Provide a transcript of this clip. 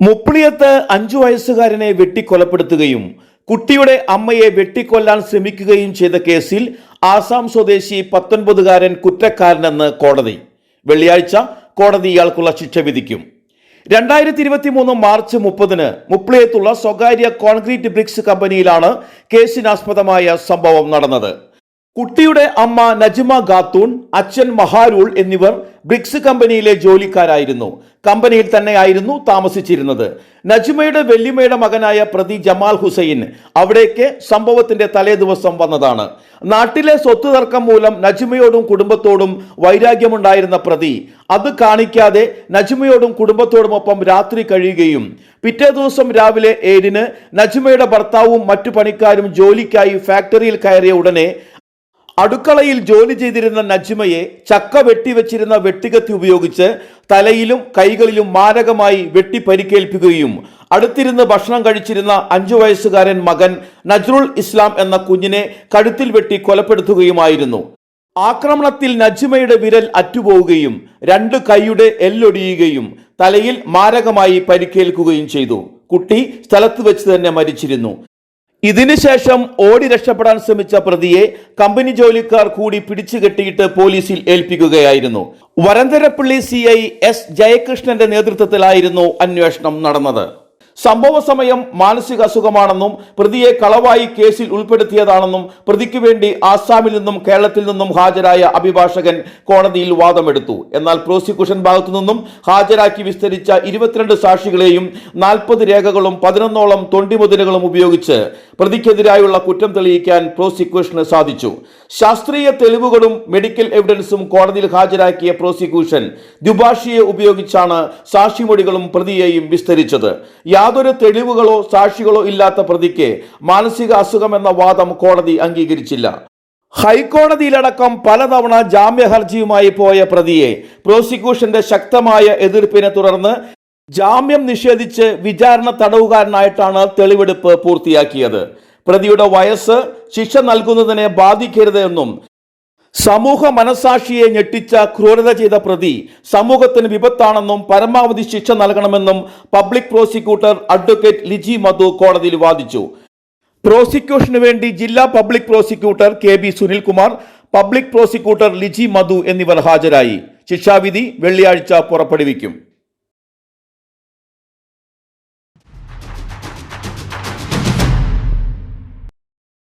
മുപ്പിളിയത്ത് അഞ്ചു വയസ്സുകാരനെ വെട്ടിക്കൊലപ്പെടുത്തുകയും കുട്ടിയുടെ അമ്മയെ വെട്ടിക്കൊല്ലാൻ ശ്രമിക്കുകയും ചെയ്ത കേസിൽ ആസാം സ്വദേശി പത്തൊൻപതുകാരൻ കുറ്റക്കാരനെന്ന് കോടതി. വെള്ളിയാഴ്ച കോടതി ഇയാൾക്കുള്ള ശിക്ഷ വിധിക്കും. രണ്ടായിരത്തി ഇരുപത്തി മൂന്ന് മാർച്ച് മുപ്പതിന് മുപ്പിളിയത്തുള്ള സ്വകാര്യ കോൺക്രീറ്റ് ബ്രിക്സ് കമ്പനിയിലാണ് കേസിനാസ്പദമായ സംഭവം നടന്നത്. കുട്ടിയുടെ അമ്മ നജ്മ ഖാത്തൂൺ അച്ഛൻ മഹാരൂൾ എന്നിവർ ബ്രിക്സ് കമ്പനിയിലെ ജോലിക്കാരായിരുന്നു. കമ്പനിയിൽ തന്നെയായിരുന്നു താമസിച്ചിരുന്നത്. നജ്മയുടെ വെല്ലിമയുടെ മകനായ പ്രതി ജമാൽ ഹുസൈൻ അവിടേക്ക് സംഭവത്തിന്റെ തലേ ദിവസം വന്നതാണ്. നാട്ടിലെ സ്വത്ത് തർക്കം മൂലം നജ്മയോടും കുടുംബത്തോടും വൈരാഗ്യമുണ്ടായിരുന്ന പ്രതി അത് കാണിക്കാതെ നജ്മയോടും കുടുംബത്തോടുമൊപ്പം രാത്രി കഴിയുകയും പിറ്റേ ദിവസം രാവിലെ ഏഴിന് നജ്മയുടെ ഭർത്താവും മറ്റു പണിക്കാരും ജോലിക്കായി ഫാക്ടറിയിൽ കയറിയ ഉടനെ അടുക്കളയിൽ ജോലി ചെയ്തിരുന്ന നജ്മയെ ചക്ക വെട്ടിവെച്ചിരുന്ന വെട്ടികത്തി ഉപയോഗിച്ച് തലയിലും കൈകളിലും മാരകമായി വെട്ടി പരിക്കേൽപ്പിക്കുകയും അടുത്തിരുന്ന് ഭക്ഷണം കഴിച്ചിരുന്ന അഞ്ചു വയസ്സുകാരൻ മകൻ നജ്റുൽ ഇസ്ലാം എന്ന കുഞ്ഞിനെ കഴുത്തിൽ വെട്ടി കൊലപ്പെടുത്തുകയുമായിരുന്നു. ആക്രമണത്തിൽ നജ്മയുടെ വിരൽ അറ്റുപോവുകയും രണ്ട് കൈയുടെ എല്ലൊടിയുകയും തലയിൽ മാരകമായി പരിക്കേൽക്കുകയും ചെയ്തു. കുട്ടി സ്ഥലത്ത് വെച്ച് തന്നെ മരിച്ചിരുന്നു. ഇതിനുശേഷം ഓടി രക്ഷപ്പെടാൻ ശ്രമിച്ച പ്രതിയെ കമ്പനി ജോലിക്കാർ കൂടി പിടിച്ചു കെട്ടിയിട്ട് പോലീസിൽ ഏൽപ്പിക്കുകയായിരുന്നു. വരന്തരപ്പള്ളി സി ഐ എസ് ജയകൃഷ്ണന്റെ നേതൃത്വത്തിലായിരുന്നു അന്വേഷണം നടന്നത്. സംഭവ സമയം മാനസിക അസുഖമാണെന്നും പ്രതിയെ കളവായി കേസിൽ ഉൾപ്പെടുത്തിയതാണെന്നും പ്രതിക്ക് വേണ്ടി ആസാമിൽ നിന്നും കേരളത്തിൽ നിന്നും ഹാജരായ അഭിഭാഷകൻ കോടതിയിൽ വാദമെടുത്തു. എന്നാൽ പ്രോസിക്യൂഷൻ ഭാഗത്തു നിന്നും ഹാജരാക്കി വിസ്തരിച്ച ഇരുപത്തിരണ്ട് സാക്ഷികളെയും നാൽപ്പത് രേഖകളും പതിനൊന്നോളം തൊണ്ടിമുതലുകളും ഉപയോഗിച്ച് പ്രതിക്കെതിരായുള്ള കുറ്റം തെളിയിക്കാൻ പ്രോസിക്യൂഷന് സാധിച്ചു. ശാസ്ത്രീയ തെളിവുകളും മെഡിക്കൽ എവിഡൻസും കോടതിയിൽ ഹാജരാക്കിയ പ്രോസിക്യൂഷൻ ദ്വിഭാഷിയെ ഉപയോഗിച്ചാണ് സാക്ഷിമൊഴികളും പ്രതിയെയും വിസ്തരിച്ചത്. യാതൊരു തെളിവുകളോ സാക്ഷികളോ ഇല്ലാത്ത പ്രതിക്ക് മാനസിക അസുഖം എന്ന വാദം കോടതി അംഗീകരിച്ചില്ല. ഹൈക്കോടതിയിലടക്കം പലതവണ ജാമ്യഹർജിയുമായി പോയ പ്രതിയെ പ്രോസിക്യൂഷന്റെ ശക്തമായ എതിർപ്പിനെ തുടർന്ന് ജാമ്യം നിഷേധിച്ച് വിചാരണ തടവുകാരനായിട്ടാണ് തെളിവെടുപ്പ് പൂർത്തിയാക്കിയത്. പ്രതിയുടെ വയസ്സ് ശിക്ഷ നൽകുന്നതിനെ ബാധിക്കരുത് എന്നും സമൂഹ മനസാക്ഷിയെ ഞെട്ടിച്ച ക്രൂരത ചെയ്ത പ്രതി സമൂഹത്തിന് വിപത്താണെന്നും പരമാവധി ശിക്ഷ നൽകണമെന്നും public prosecutor advocate Liji Madhu കോടതിയിൽ വാദിച്ചു. പ്രോസിക്യൂഷന് വേണ്ടി ജില്ലാ public prosecutor K B Sunilkumar public prosecutor Liji Madhu എന്നിവർ ഹാജരായി. ശിക്ഷാവിധി വെള്ളിയാഴ്ച പുറപ്പെടുവിക്കും.